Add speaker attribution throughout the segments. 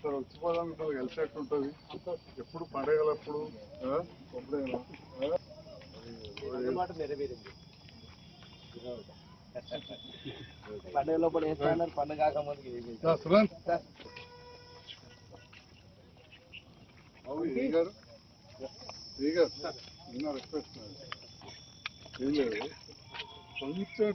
Speaker 1: Sir కలిసేట్టు ఉంటుంది ఎప్పుడు పండగలప్పుడు ఆ? ఎప్పుడైనా
Speaker 2: పండుగ లోపల వేస్తున్నారు పండుగ
Speaker 1: గారు గారు ఏం లేదు కొంచెం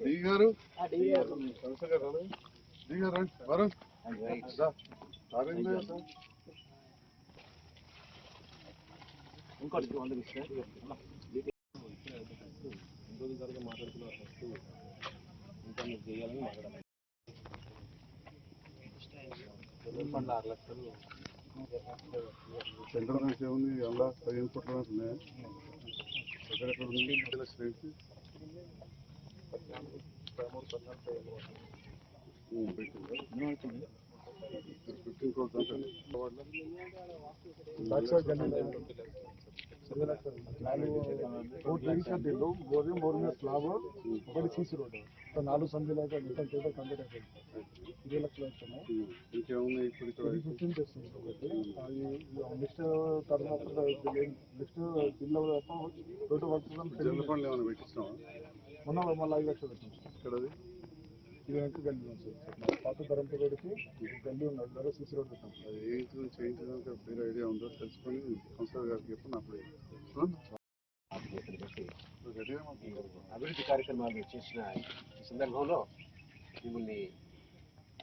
Speaker 1: డి గారు
Speaker 2: ఆ డివి గారు.
Speaker 1: సంస్థ గారు డి గారు రండి వరుణ్ రా. అరేంజ్ లేదు సార్
Speaker 2: ఇంకోటి వంద ఇస్తారు రోజుల మాట్లాడుతున్న మాట్లాడుతున్నారు ఫస్ట్ ఇంకా మీరు చేయాలని మాట్లాడాలి ఫండ్ ఆరు లక్షలు.
Speaker 1: సెంటర్ నుంచి ఏముంది ఎలా పదిహేను కోట్ల దాకా ఉన్నాయా ఎక్కడెక్కడ ఉంది ఇందులో ఫిఫ్టీన్ క్రోర్స్
Speaker 3: రోడ్ లైన్స్ కట్టిండు గోధుమ బోర్ మీద స్లాబ్ ఒకటి సీసీ రోడ్ ఒక నాలుగు సందులు అయితే మొత్తం టోటల్ కంప్లీట్ అయిపోయింది ఇరవై లక్షలు వస్తున్నాయి
Speaker 1: ఇంకేముంది ఇప్పుడు ఇక్కడ
Speaker 3: ఇది ఫిఫ్టీన్ తెస్తుంది ఒకటి. అది నెక్స్ట్ తర్వాత నెక్స్ట్ బిల్ తప్ప టోటల్ వర్క్ మొన్న మళ్ళీ ఐదు లక్షలు పెట్టింది
Speaker 1: ఇక్కడది
Speaker 3: ఇది వెనక గల్లీ ఉంది సార్. పాత ధరంతో రోడ్డుకి గల్లీ ఉన్నాడు ద్వారా సీసీ రోడ్ పెట్టాం
Speaker 1: అది ఏంటి చేయించడానికి వేరే ఐడియా ఉందో తెలుసుకొని కౌన్సిలర్ గారికి చెప్పి నాకు.
Speaker 2: అభివృద్ధి కార్యక్రమాలు చేసిన ఈ సందర్భంలో మిమ్మల్ని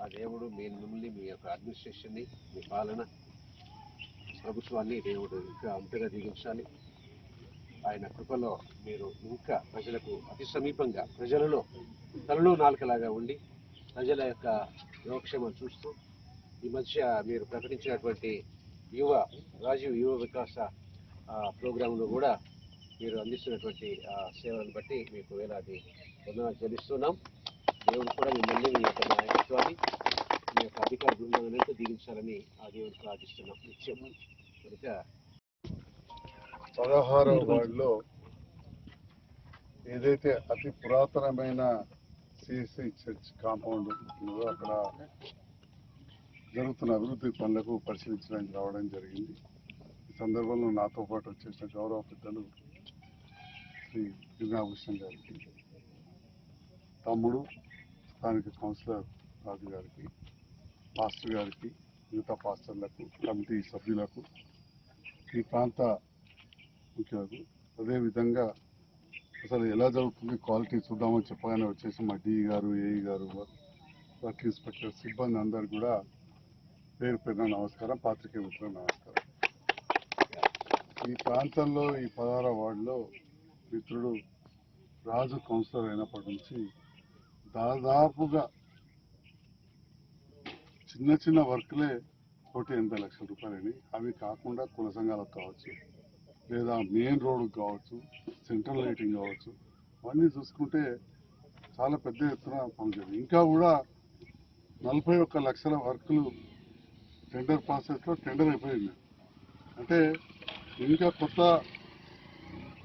Speaker 2: ఆ దేవుడు మీ మిమ్మల్ని మీ యొక్క అడ్మినిస్ట్రేషన్ని మీ పాలన ప్రభుత్వాన్ని దేవుడు ఇంకా అంతగా దీవించాలి. ఆయన కృపలో మీరు ఇంకా ప్రజలకు అతి సమీపంగా ప్రజలలో తలలో నాలుకలాగా ఉండి ప్రజల యొక్క యోగక్షేమం చూస్తూ ఈ మధ్య మీరు ప్రకటించినటువంటి యువ రాజీవ్ యువ వికాస ప్రోగ్రాంలో కూడా మీరు అందిస్తున్నటువంటి సేవలను బట్టి మీకు వేలాది వందనాలు చెల్లిస్తున్నాం. దేవుడు కూడా మిమ్మల్ని మీ యొక్క నాయకత్వాన్ని మీ యొక్క అధికార బృందాలను దీవించాలని ఆ దేవుడు ప్రార్థిస్తున్నాం. నిత్యం. కనుక
Speaker 1: పదహారవ వార్డులో ఏదైతే అతి పురాతనమైన సిఎస్సి చర్చ్ కాంపౌండ్ ఉందో అక్కడ జరుగుతున్న అభివృద్ధి పనులకు పరిశీలించడానికి రావడం జరిగింది. ఈ సందర్భంలో నాతో పాటు వచ్చేసిన గౌరవ పెద్దలు శ్రీ గిరినాభూషణ్ గారికి తమ్ముడు స్థానిక కౌన్సిలర్ రాజు గారికి పాస్టర్ గారికి మిగతా పాస్టర్లకు కమిటీ సభ్యులకు ఈ ప్రాంత ముఖ్యులకు అదేవిధంగా అసలు ఎలా జరుగుతుంది క్వాలిటీ చూద్దామని చెప్పగానే వచ్చేసి మా డిఈ గారు ఏఈ గారు వర్క్ ఇన్స్పెక్టర్ సిబ్బంది అందరు కూడా పేరు పేరున నమస్కారం పాత్రికే మిత్రులు నమస్కారం. ఈ ప్రాంతంలో ఈ పదహార వార్డులో మిత్రుడు రాజు కౌన్సిలర్ అయినప్పటి నుంచి దాదాపుగా చిన్న చిన్న వర్క్లే కోటి ఎనభై లక్షల రూపాయలని అవి కాకుండా కుల సంఘాలకు కావచ్చు లేదా మెయిన్ రోడ్ కావచ్చు సెంట్రల్ లైటింగ్ కావచ్చు అవన్నీ చూసుకుంటే చాలా పెద్ద ఎత్తున పనిచేది ఇంకా కూడా నలభై ఒక్క లక్షల వర్కులు టెండర్ ప్రాసెస్లో టెండర్ అయిపోయింది. అంటే ఇంకా కొత్త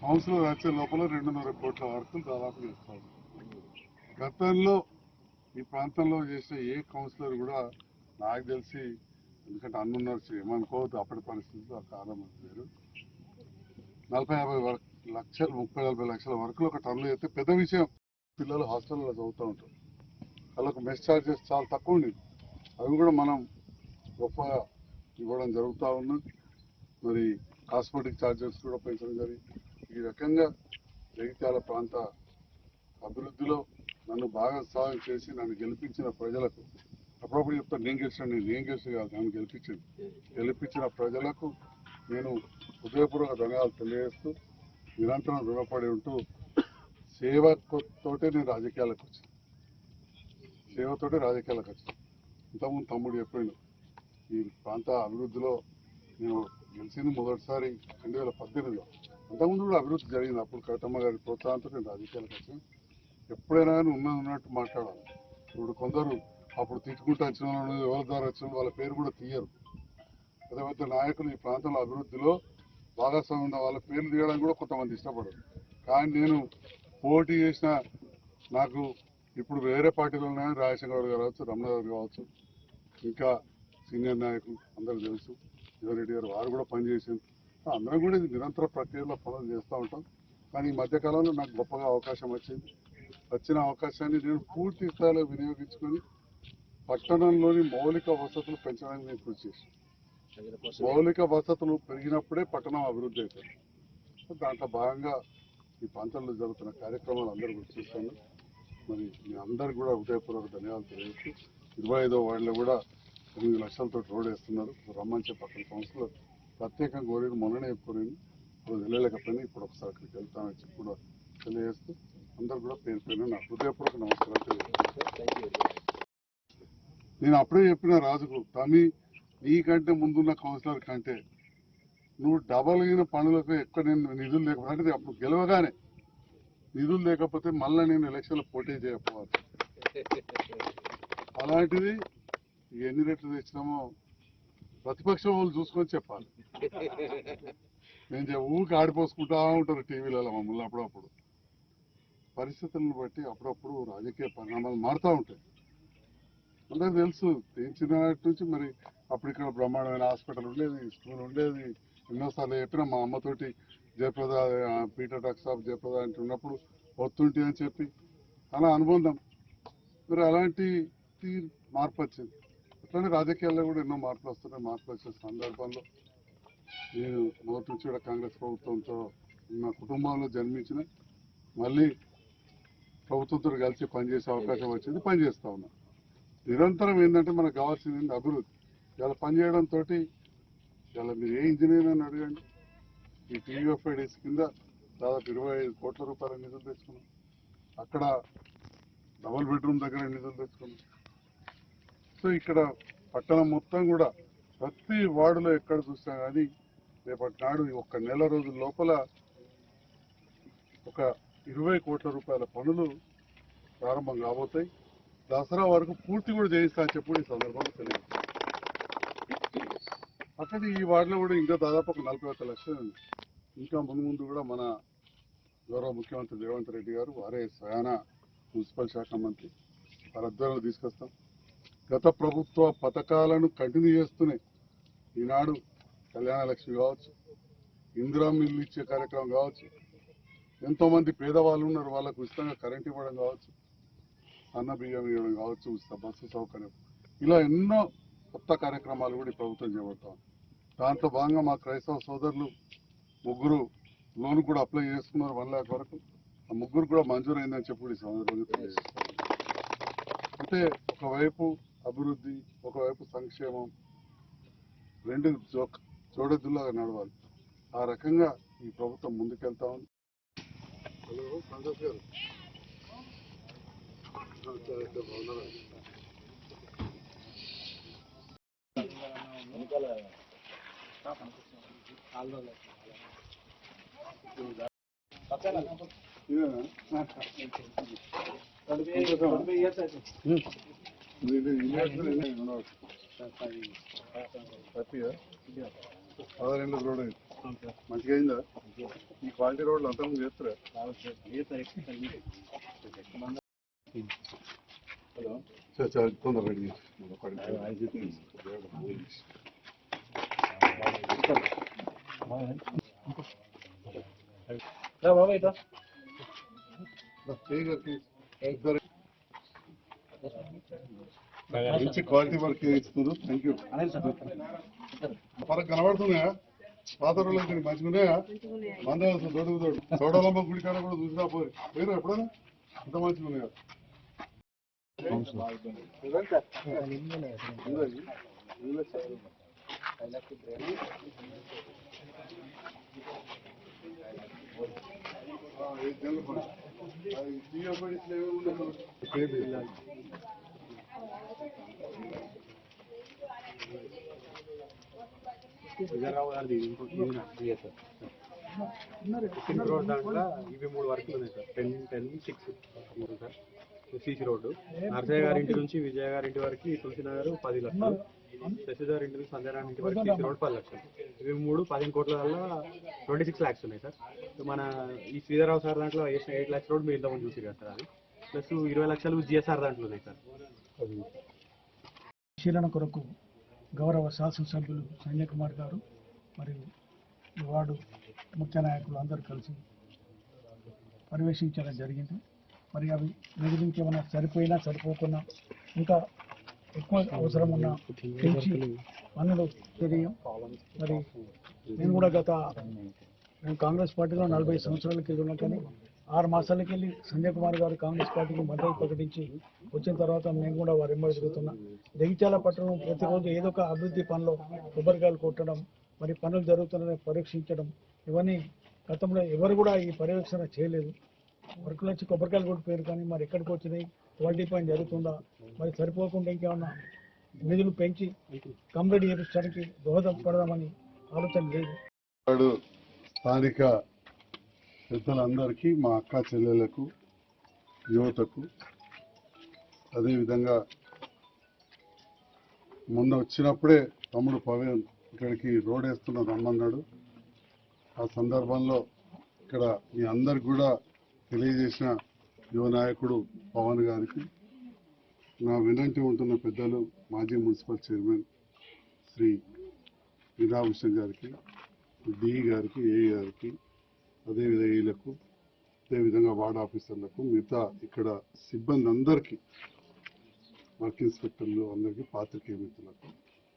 Speaker 1: కౌన్సిలర్ వచ్చే లోపల రెండున్నర కోట్ల వర్కులు దాదాపు చేస్తారు గతంలో ఈ ప్రాంతంలో చేసిన ఏ కౌన్సిలర్ కూడా నాకు తెలిసి ఎందుకంటే అన్నున్నారు ఏమనుకోవద్దు అప్పటి పరిస్థితులు ఆ కాలం అది వేరు. నలభై యాభై లక్షలు ముప్పై నలభై లక్షల వరకు ఒక టన్నులు చేస్తే పెద్ద విషయం. పిల్లలు హాస్టల్లో చదువుతూ ఉంటారు. వాళ్ళకు మెస్ ఛార్జెస్ చాలా తక్కువ ఉండేది అవి కూడా మనం గొప్పగా ఇవ్వడం జరుగుతూ ఉన్నది మరి కాస్మెటిక్ ఛార్జెస్ కూడా పెంచడం జరిగింది. ఈ రకంగా జగిత్యాల ప్రాంత అభివృద్ధిలో నన్ను భాగస్వామ్యం చేసి నన్ను గెలిపించిన ప్రజలకు అప్పుడప్పుడు చెప్తాను నేను గెలిచాను నేను నేను గెలిచి కాదు నన్ను గెలిపించింది గెలిపించిన ప్రజలకు నేను హృదయపూర్వక ధన్యవాదాలు తెలియజేస్తూ నిరంతరం రుణపడి ఉంటూ సేవతోటే నేను రాజకీయాలకు వచ్చాను. సేవతోటే రాజకీయాలకు వచ్చాను. ఇంతకుముందు తమ్ముడు చెప్పిండు ఈ ప్రాంత అభివృద్ధిలో నేను గెలిచింది మొదటిసారి రెండు వేల పద్దెనిమిదిలో. అంతకుముందు కూడా అభివృద్ధి జరిగింది. అప్పుడు కవితమ్మ గారి ప్రోత్సాహంతో నేను రాజకీయాలకు వచ్చాను. ఎప్పుడైనా కానీ ఉన్నది ఉన్నట్టు మాట్లాడాలి. ఇప్పుడు కొందరు అప్పుడు తిట్టుకుంటూ వచ్చిన వాళ్ళు ఎవరి ద్వారా వచ్చిన వాళ్ళ పేరు కూడా తీయరు. పెద్ద పెద్ద నాయకులు ఈ ప్రాంతంలో అభివృద్ధిలో భాగస్వామ్యం ఉన్న వాళ్ళ పేర్లు తీయడానికి కూడా కొంతమంది ఇష్టపడరు. కానీ నేను పోటీ చేసిన నాకు ఇప్పుడు వేరే పార్టీలో ఉన్నాయని రాజశేఖర్ గారు కావచ్చు కావచ్చు ఇంకా సీనియర్ నాయకులు అందరూ తెలుసు రెడ్డి గారు వారు కూడా పనిచేసింది అందరం కూడా ఇది నిరంతర ప్రక్రియలో పనులు చేస్తూ ఉంటాం. కానీ ఈ మధ్యకాలంలో నాకు గొప్పగా అవకాశం వచ్చింది. వచ్చిన అవకాశాన్ని నేను పూర్తి స్థాయిలో వినియోగించుకొని పట్టణంలోని మౌలిక వసతులు పెంచడానికి నేను కృషి చేశాను. మౌలిక వసతులు పెరిగినప్పుడే పట్టణం అభివృద్ధి అవుతుంది దాంట్లో భాగంగా ఈ ప్రాంతంలో జరుగుతున్న కార్యక్రమాలు అందరూ గుర్తు చూస్తాను మరి మీ అందరికి కూడా హృదయపూర్వక ధన్యవాదాలు తెలియజేస్తూ ఇరవై ఐదో వార్డులో కూడా ఎనిమిది లక్షలతో రోడ్ వేస్తున్నారు. రమ్మని చెప్పి అక్కడ సంస్థలు ప్రత్యేకంగా కోరిన మొన్ననే కోరింది. ఇప్పుడు వెళ్ళలేకపోయినా ఇప్పుడు ఒకసారి అక్కడికి వెళ్తానని చెప్పి కూడా తెలియజేస్తూ అందరు కూడా పేరు పేరు నా హృదయపూర్వక నమస్కారాలు తెలియజేస్తాను నేను అప్పుడే చెప్పిన రాజుకు తమి నీకంటే ముందున్న కౌన్సిలర్ కంటే నువ్వు డబల్ అయిన పనులకు ఎక్కడ నేను నిధులు లేకపోతే అప్పుడు గెలవగానే నిధులు లేకపోతే మళ్ళీ నేను ఎలక్షన్లో పోటీ చేయకపోవాలి. అలాంటిది ఎన్ని రెట్లు తెచ్చినామో ప్రతిపక్షం వాళ్ళు చూసుకొని చెప్పాలి. నేను ఊరికి ఆడిపోసుకుంటా ఉంటారు టీవీలలో మమ్మల్ని అప్పుడప్పుడు. పరిస్థితులను బట్టి అప్పుడప్పుడు రాజకీయ పరిణామాలు మారుతూ ఉంటాయి. అందరికి తెలుసు చిన్ననాటి నుంచి మరి అప్పుడు ఇక్కడ బ్రహ్మాండమైన హాస్పిటల్ ఉండేది స్కూల్ ఉండేది. ఎన్నోసార్లు చెప్పిన మా అమ్మతోటి జయప్రద పీటర్ డాక్టర్ సాబ్ జయప్రద అంటే ఉన్నప్పుడు వస్తుంటే అని చెప్పి అలా అనుబంధం. మరి అలాంటి మార్పు వచ్చింది. అట్లనే రాజకీయాల్లో కూడా ఎన్నో మార్పులు వస్తున్నాయి. మార్పులు వచ్చే సందర్భంలో నేను మొదటి నుంచి కూడా కాంగ్రెస్ ప్రభుత్వంతో నా కుటుంబంలో జన్మించిన మళ్ళీ ప్రభుత్వంతో కలిసి పనిచేసే అవకాశం వచ్చింది పనిచేస్తూ ఉన్నాను. నిరంతరం ఏంటంటే మనకు కావాల్సింది ఏంటి? అభివృద్ధి. ఇలా పనిచేయడంతో ఇలా మీరు ఏ ఇంజనీర్ అని అడగండి. ఈ టీవీఎఫ్ఐడిస్ కింద దాదాపు ఇరవై ఐదు కోట్ల రూపాయల నిధులు తెచ్చుకున్నాం. అక్కడ డబుల్ బెడ్రూమ్ దగ్గర నిధులు తెచ్చుకున్నాం. సో ఇక్కడ పట్టణం మొత్తం కూడా ప్రతి వార్డులో ఎక్కడ చూసినా కానీ రేపటి నాడు ఒక నెల రోజుల లోపల ఒక ఇరవై కోట్ల రూపాయల పనులు ప్రారంభం కాబోతాయి. దసరా వరకు పూర్తి కూడా చేయిస్తా అని చెప్పి ఈ సందర్భంగా తెలియదు అక్కడ ఈ వార్డులో కూడా ఇంకా దాదాపు ఒక నలభై ఒక్క లక్షలు ఇంకా ముందు ముందు కూడా మన గౌరవ ముఖ్యమంత్రి రేవంత్ రెడ్డి గారు వారే స్వయాన మున్సిపల్ శాఖ మంత్రి వారి తీసుకొస్తాం. గత ప్రభుత్వ పథకాలను కంటిన్యూ చేస్తూనే ఈనాడు కళ్యాణ లక్ష్మి కావచ్చు ఇందిరా మిల్లు ఇచ్చే కార్యక్రమం కావచ్చు ఎంతోమంది పేదవాళ్ళు ఉన్నారు వాళ్ళకు ఉచితంగా కరెంట్ ఇవ్వడం కావచ్చు అన్న బియ్యం ఇవ్వడం కావచ్చు ఉచిత బస్సు సౌకర్యం. ఇలా ఎన్నో కొత్త కార్యక్రమాలు కూడా ఈ ప్రభుత్వం చేపడతాం దాంట్లో భాగంగా మా క్రైస్తవ సోదరులు ముగ్గురు లోన్ కూడా అప్లై చేసుకున్నారు వన్ ల్యాక్ వరకు. ఆ ముగ్గురు కూడా మంజూరైందని చెప్పి కూడా ఈ సందర్భంగా అంటే ఒకవైపు అభివృద్ధి ఒకవైపు సంక్షేమం రెండు జో జోడెద్దులాగా నడవాలి. ఆ రకంగా ఈ ప్రభుత్వం ముందుకెళ్తా ఉంది. హలో సంతోష్ గారు. బాగున్నారా ఇదేనా? ఇది ఇన్వెస్టర్ ఎన్ని ఉండవచ్చు? హ్యాపీయా? పదహారేళ్ళ రోడ్ అయింది మంచిగా అయిందా ఈ క్వాలిటీ రోడ్లు అంతా ముందు చేస్తారా సరే సరే తొందర రెడీ మంచి క్వాలిటీ వర్క్ ఇస్తున్నారు థ్యాంక్ యూ పరకు కనబడుతున్నాయా? పాత రోజులు మంచిగా ఉన్నాయా? మంద తోడు తోడు తోడలమ్మ గుడి కాడ కూడా చూసినా పోయి. మీరు ఎప్పుడైనా? అంత మంచిగా ఉన్నాయా?
Speaker 4: విజయరావు గారిది ఇంకోటి సార్ ఇవి మూడు వరకు ఉన్నాయి sir. Ten ten six sir. CC road. Narsaiah గారి ఇంటి నుంచి విజయ గారి ఇంటి వరకు తులసి నగర్ పది లక్షలు. శశిధర్ ఇంటి నుంచి సంధ్యారాయణ ఇంటి వరకు సిసి రోడ్ పది లక్షలు. ఇవి మూడు పదిహేను కోట్ల వల్ల ట్వంటీ సిక్స్ ల్యాక్స్ ఉన్నాయి సార్. మన ఈ శ్రీధరరావు సార్ దాంట్లో వేసిన ఎయిట్ ల్యాక్స్ రోడ్ మీరు ఇంతకుముందు చూసి కదా సార్ అది. ప్లస్ ఇరవై లక్షలు జిఎస్ఆర్ దాంట్లో ఉన్నాయి సార్.
Speaker 3: పరిశీలన కొరకు గౌరవ శాసనసభ్యులు సంజయ్ కుమార్ గారు మరియు వార్డు ముఖ్య నాయకులు అందరూ కలిసి పర్యవేక్షించడం జరిగింది. మరి అవి నిధులు సరిపోయినా సరిపోకున్నా ఇంకా ఎక్కువ అవసరం ఉన్న పెంచి పనులు తెలియం. మరి నేను కూడా గత నేను కాంగ్రెస్ పార్టీలో నలభై సంవత్సరాలకి వెళ్ళి ఉన్నా కానీ ఆరు మాసాలకి వెళ్ళి సంజయ్ కుమార్ గారు కాంగ్రెస్ పార్టీకి మద్దతు ప్రకటించి వచ్చిన తర్వాత నేను కూడా వారి ఎంబడి జరుగుతున్నా జగిత్యాల పట్టణం ప్రతిరోజు ఏదో ఒక అభివృద్ధి పనిలో కొబ్బరికాయలు కొట్టడం మరి పనులు జరుగుతున్నాయని పరీక్షించడం ఇవన్నీ గతంలో ఎవరు కూడా ఈ పర్యవేక్షణ చేయలేదు. వర్కులు వచ్చి కొబ్బరికాయలు కొట్టిపోయారు కానీ మరి ఎక్కడికి వచ్చినాయి? క్వాలిటీ పైన జరుగుతుందా? మరి సరిపోకుండా ఇంకేమన్నా నిధులు పెంచి కంప్లీట్ చేయించడానికి దోహదపడదామని ఆలోచన లేదు.
Speaker 1: స్థానిక పెద్దలందరికీ మా అక్క చెల్లెలకు యువతకు అదేవిధంగా మొన్న వచ్చినప్పుడే తమ్ముడు పవన్ ఇక్కడికి రోడ్ వేస్తున్న రమ్మన్నాడు. ఆ సందర్భంలో ఇక్కడ మీ అందరికి కూడా తెలియజేసిన యువ నాయకుడు పవన్ గారికి నా వినంటి ఉంటున్న పెద్దలు మాజీ మున్సిపల్ చైర్మన్ శ్రీ వినాభూషణ్ గారికి డి గారికి ఏ గారికి అదేవిధంగా ఈలకు అదేవిధంగా వార్డ్ ఆఫీసర్లకు మిగతా ఇక్కడ సిబ్బంది అందరికీ వర్క్ ఇన్స్పెక్టర్లు అందరికీ పాత్రికేయ మిత్రులకు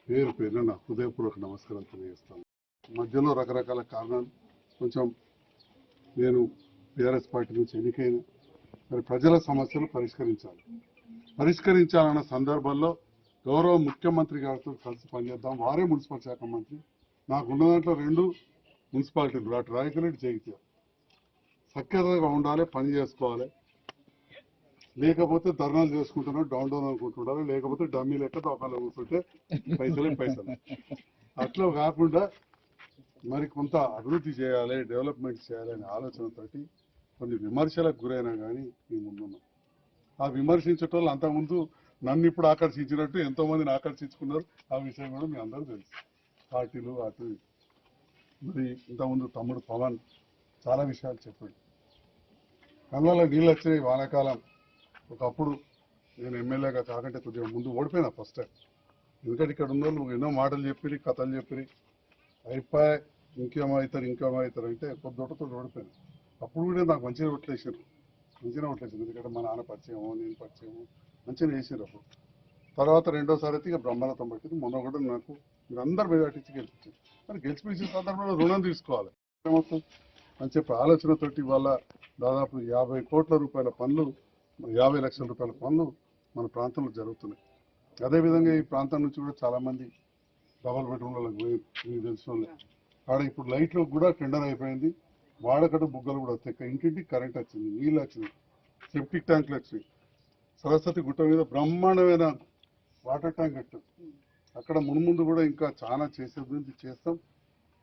Speaker 1: పేరు పేరున నా హృదయపూర్వక నమస్కారం తెలియజేస్తాను. మధ్యలో రకరకాల కారణాలు కొంచెం నేను బీఆర్ఎస్ పార్టీ నుంచి ఎన్నికైన మరి ప్రజల సమస్యలు పరిష్కరించాలి. పరిష్కరించాలన్న సందర్భంలో గౌరవ ముఖ్యమంత్రి గారితో కలిసి పనిచేద్దాం. వారే మున్సిపల్ శాఖ మంత్రి. నాకు ఉన్న దాంట్లో రెండు మున్సిపాలిటీలు అటు రాయకరెడ్డి జగిత్యాల. సఖ్యతగా ఉండాలి పని చేసుకోవాలి. లేకపోతే ధర్నాలు చేసుకుంటున్నాడు డౌన్ డౌన్ అనుకుంటున్నారు లేకపోతే డమ్మీ లెక్క దోకాలు కూర్చుంటే పైసలే పైసలు. అట్లా కాకుండా మరి కొంత అభివృద్ధి చేయాలి డెవలప్మెంట్ చేయాలి అనే ఆలోచనతోటి కొన్ని విమర్శలకు గురైనా కానీ మేము ముందున్నాం. ఆ విమర్శించేటోళ్ళు అంతకుముందు నన్ను ఇప్పుడు ఆకర్షించినట్టు ఎంతో మందిని ఆకర్షించుకున్నారు. ఆ విషయం కూడా మీ అందరూ తెలుసు. పార్టీలు అటు మరి ఇంతకుముందు తమ్ముడు పవన్ చాలా విషయాలు చెప్పాడు. కళ్ళలో నీళ్ళు వచ్చినాయి వానాకాలం. ఒకప్పుడు నేను ఎమ్మెల్యేగా కాకంటే కొద్దిగా ముందు ఓడిపోయినా ఫస్ట్ టైం. ఎందుకంటే ఇక్కడ ఉన్న వాళ్ళు ఎన్నో మాటలు చెప్పిరి కథలు చెప్పిరి. అయిపోయి ఇంకేమో అవుతారు ఇంకేమో అవుతారు అంటే కొద్దితో ఓడిపోయినా. అప్పుడు కూడా నాకు మంచిగా ఓట్లేసారు మంచిగా ఓట్లేసారు ఎందుకంటే మా నాన్న పరిచయము నేను పరిచయము మంచిగా వేసారు అప్పుడు. తర్వాత రెండోసారి అయితే ఇక బ్రహ్మరథం పట్టింది. మొన్న కూడా నాకు మీరు అందరు మెజార్టీకి గెలిపించారు. మరి గెలిపించిన సందర్భంలో రుణం తీసుకోవాలి. ఏమవుతుంది? అని చెప్పి ఆలోచనతోటి వాళ్ళ దాదాపు యాభై కోట్ల రూపాయల పనులు యాభై లక్షల రూపాయల పనులు మన ప్రాంతంలో జరుగుతున్నాయి. అదేవిధంగా ఈ ప్రాంతం నుంచి కూడా చాలామంది డబల్ బెడ్రూమ్లకు పోయి తెలిసిన వాళ్ళే. ఆడ ఇప్పుడు లైట్లు కూడా టెండర్ అయిపోయింది. వాడకట్టు బుగ్గలు కూడా వస్తాయి. ఇంటింటికి కరెంట్ వచ్చింది నీళ్ళు వచ్చింది సెప్టిక్ ట్యాంకులు వచ్చినాయి. సరస్వతి గుట్ట మీద బ్రహ్మాండమైన వాటర్ ట్యాంక్ కట్టాం. అక్కడ మున్ముందు కూడా ఇంకా చాలా చేసే గురించి చేస్తాం.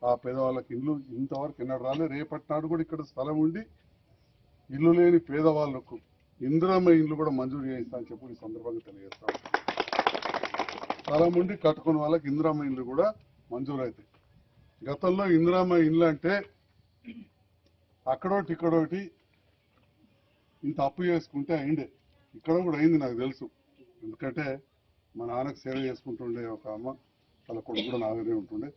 Speaker 1: ఆ పేదవాళ్ళకి ఇల్లు ఇంతవరకు ఎన్నడు రాలే. రేపటి నాడు కూడా ఇక్కడ స్థలం ఉండి ఇల్లు లేని పేదవాళ్ళకు ఇందిరమ్మ ఇల్లు కూడా మంజూరు చేయిస్తా అని చెప్పి ఈ సందర్భంగా తెలియజేస్తాం స్థలం ఉండి కట్టుకున్న వాళ్ళకి ఇందిరమ్మ ఇల్లు కూడా మంజూరు అవుతాయి గతంలో ఇందిరమ్మ ఇల్లు అంటే అక్కడోటి ఇక్కడోటి ఇంత అప్పు చేసుకుంటే అయిండే. ఇక్కడ కూడా అయింది నాకు తెలుసు. ఎందుకంటే మా నాన్నకు సేవ చేసుకుంటుండే ఒక అమ్మ వాళ్ళ కొడుకు కూడా నాగదే ఉంటుండే.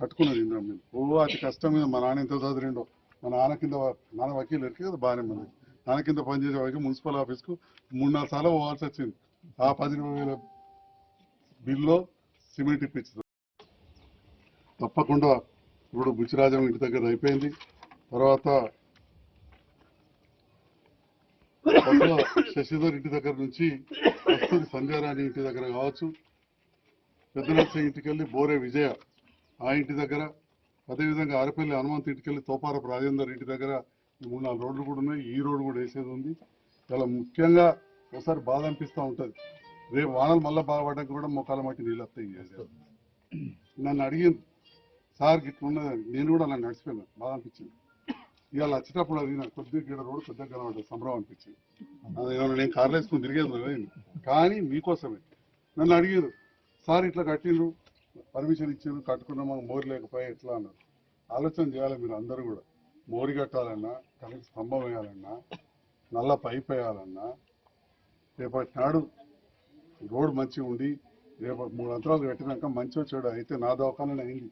Speaker 1: కట్టుకున్నది ఇంద్రం మీద ఓ అతి కష్టం మీద మా నాన్న ఎంత చదివిండో. మా నాన్న కింద నాన్న వకీలు ఎరికి కదా బాగానే మంది. నాన్న కింద పనిచేసే వారికి మున్సిపల్ ఆఫీస్కు మూడు నాలుగు సార్లు పోవాల్సి వచ్చింది. ఆ పది వేల బిల్లో సిమెంట్ ఇప్పించింది. తప్పకుండా ఇప్పుడు బుచ్చిరాజం ఇంటి దగ్గర అయిపోయింది. తర్వాత శశిధర్ ఇంటి దగ్గర నుంచి కస్తూరి సంధ్యారాణి ఇంటి దగ్గర కావచ్చు. పెద్దనర్స ఇంటికి వెళ్ళి బోరే విజయ ఆ ఇంటి దగ్గర అదేవిధంగా ఆరపల్లి హనుమంత్ ఇంటికి వెళ్ళి తోపారపు రాజేందర్ ఇంటి దగ్గర మూడు నాలుగు రోడ్లు కూడా ఉన్నాయి. ఈ రోడ్డు కూడా వేసేది ఉంది. చాలా ముఖ్యంగా ఒకసారి బాధ అనిపిస్తూ ఉంటుంది. రేపు వానలు మళ్ళీ బాధపడడానికి కూడా మొక్కల మట్టి నీళ్ళు వస్తాయి నన్ను అడిగింది సార్ గిట్లున్నది నేను కూడా అలా నడిచిపోయాను. బాధ అనిపించింది. ఇవాళ వచ్చేటప్పుడు అది నాకు కొద్దిగా గీడ రోడ్డు కొద్దిగా కనబడ్డది సంబరం అనిపించింది. ఏమన్నా నేను కార్లు వేసుకుని తిరిగేది లేదు కానీ మీకోసమే. నన్ను అడిగారు సార్ ఇట్లా కట్టిండ్రు పర్మిషన్ ఇచ్చిండ్రు కట్టుకున్నా మాకు మోరి లేకపోయా ఎట్లా? అన్నారు. ఆలోచన చేయాలి మీరు అందరూ కూడా. మోరి కట్టాలన్నా కరెంట్ స్తంభం వేయాలన్నా నల్ల పైప్ వేయాలన్నా రేపటి నాడు రోడ్ మంచిగా ఉండి రేపటి మూడు అంతరాలు కట్టినాక మంచి వచ్చాడు అయితే నా దవాఖాన అయింది.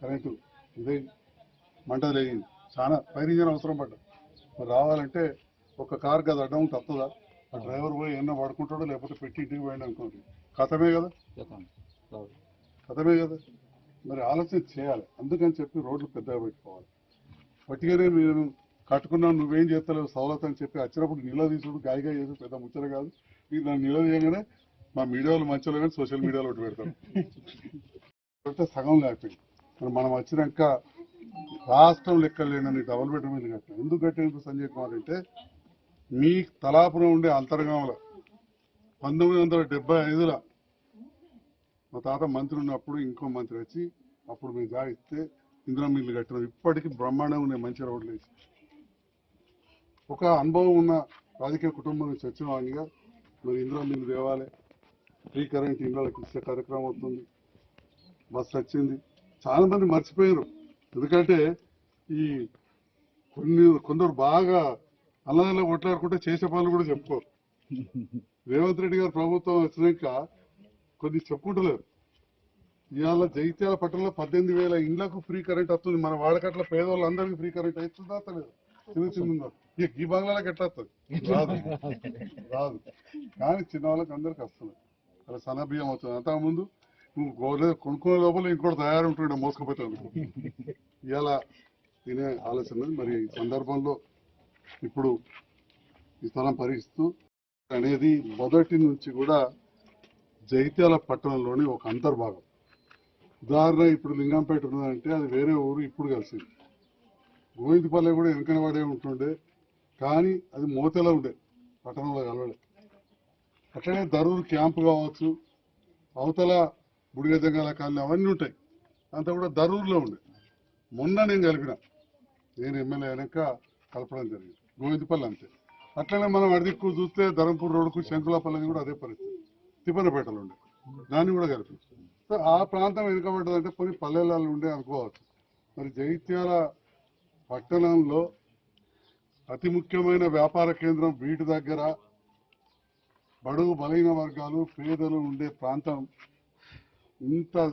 Speaker 1: కరెంటు ఇదే మంట లేగింది చాలా ఫైర్ ఇంజన్ అవసరం పడ్డా మరి రావాలంటే ఒక కార్ కదా అడ్డం తప్పదా? ఆ డ్రైవర్ పోయి ఎన్న పడుకుంటాడో లేకపోతే పెట్టి ఇంటికి పోయింది అనుకోండి. కథమే కదా? కథమే కదా? మరి ఆలోచన చేయాలి. అందుకని చెప్పి రోడ్లు పెద్దగా పెట్టుకోవాలి. పట్టిగానే నేను కట్టుకున్నాను నువ్వేం చేస్తలేవు సవలత్ అని చెప్పి వచ్చినప్పుడు నిల తీసుడు గాయగా చేసి పెద్ద ముచ్చట కాదు. ఇది నన్ను చేయగానే మా మీడియాలో మంచిలో కానీ సోషల్ మీడియాలో ఒకటి పెడతారు. పెడితే సగం లేకపోయింది మనం వచ్చినాక రాష్ట్రం లెక్క లేనని డబుల్ బెడ్రూమ్ ఇల్లు కట్టిన. ఎందుకు కట్టినందుకు సంజయ్ కుమార్ అంటే మీ తలాపురం ఉండే అంతర్గామంలో పంతొమ్మిది వందల డెబ్బై ఐదులో మా తాత మంత్రి ఉన్నప్పుడు ఇంకో మంత్రి వచ్చి అప్పుడు మేము జాగిస్తే ఇందిరా మిల్లు కట్టినాం. ఇప్పటికీ బ్రహ్మాండంగా ఉన్నాయి మంచి రోడ్లు వేసి. ఒక అనుభవం ఉన్న రాజకీయ కుటుంబం నుంచి వచ్చిన వాడిగా మరి ఇందిరా మిల్లు తేవాలి. ఫ్రీ కరెంట్ ఇండ్లకి ఇచ్చే కార్యక్రమం అవుతుంది బస్సు వచ్చింది. చాలా మంది మర్చిపోయారు ఎందుకంటే ఈ కొన్ని కొందరు బాగా అన్నదానిలో కొట్లాడుకుంటే చేసే పనులు కూడా చెప్పుకోరు. రేవంత్ రెడ్డి గారు ప్రభుత్వం వచ్చినాక కొన్ని చెప్పుకుంటలేరు. ఇవాళ జైత్యాల పట్టణంలో పద్దెనిమిది వేల ఇండ్లకు ఫ్రీ కరెంట్ వస్తుంది. మన వాడకట్ల పేదవాళ్ళందరికీ ఫ్రీ కరెంట్ అవుతుందా అతలేదు చిన్న చిన్న ఇక ఈ బంగ్లాలకు ఎట్లా వస్తుంది? రాదు. రాదు. కానీ చిన్న వాళ్ళకి అందరికి వస్తుంది అలా సన్న బియ్యం అవుతుంది అంతకుముందు నువ్వు కొనుక్కునే లోపల ఇంకోటి తయారు ఉంటుండే మోసుకుపోతాను ఇలా తినే ఆలోచన మరి ఈ సందర్భంలో ఇప్పుడు ఈ స్థలం పరిగిస్తూ అనేది మొదటి నుంచి కూడా జైత్యాల పట్టణంలోని ఒక అంతర్భాగం. ఉదాహరణ ఇప్పుడు లింగంపేట ఉన్నదంటే అది వేరే ఊరు ఇప్పుడు కలిసింది. గోవిందపల్లె కూడా వెనుకనవాడే ఉంటుండే కానీ అది మోతెలో ఉండే పట్టణంలో కలవలే. అట్లనే దరూరు క్యాంప్ కావచ్చు అవతల బుడిగజంగాల కాళ్ళు అవన్నీ ఉంటాయి. అంతా కూడా దరూర్లో ఉండే. మొన్న నేను కలిపిన. నేను ఎమ్మెల్యే అయినాక కలపడం జరిగింది. గోవిందపల్లి అంతే. అట్లనే మనం అడిదిక్కు చూస్తే ధరంపూర్ రోడ్డుకు శంకులాపల్లి కూడా అదే పరిస్థితి. తిప్పనపేటలో ఉండే. దాన్ని కూడా కలిపి సో ఆ ప్రాంతం వెనుకబడ్డదంటే కొన్ని పల్లెలలో ఉండే అనుకోవచ్చు. మరి జైత్యాల పట్టణంలో అతి ముఖ్యమైన వ్యాపార కేంద్రం వీటి దగ్గర బడుగు బలహీన వర్గాలు పేదలు ఉండే ప్రాంతం ఇంత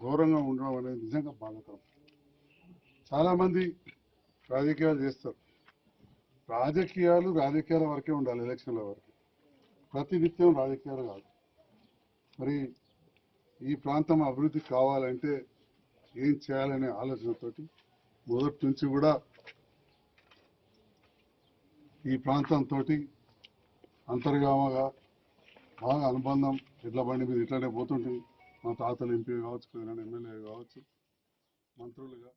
Speaker 1: ఘోరంగా ఉండడం అనేది నిజంగా బాధాకరం. చాలామంది రాజకీయాలు చేస్తారు. రాజకీయాలు రాజకీయాల వరకే ఉండాలి ఎలక్షన్ల వరకు. ప్రతినిత్యం రాజకీయాలు కాదు. మరి ఈ ప్రాంతం అభివృద్ధి కావాలంటే ఏం చేయాలనే ఆలోచనతోటి మొదటి నుంచి కూడా ఈ ప్రాంతంతో అంతర్గామగా బాగా అనుబంధం ఎడ్ల బండి మీద ఇట్లనే పోతుంటుంది. మా తాతలు ఎంపీ కావచ్చు పెద్దనాన్న ఎమ్మెల్యే కావచ్చు మంత్రులుగా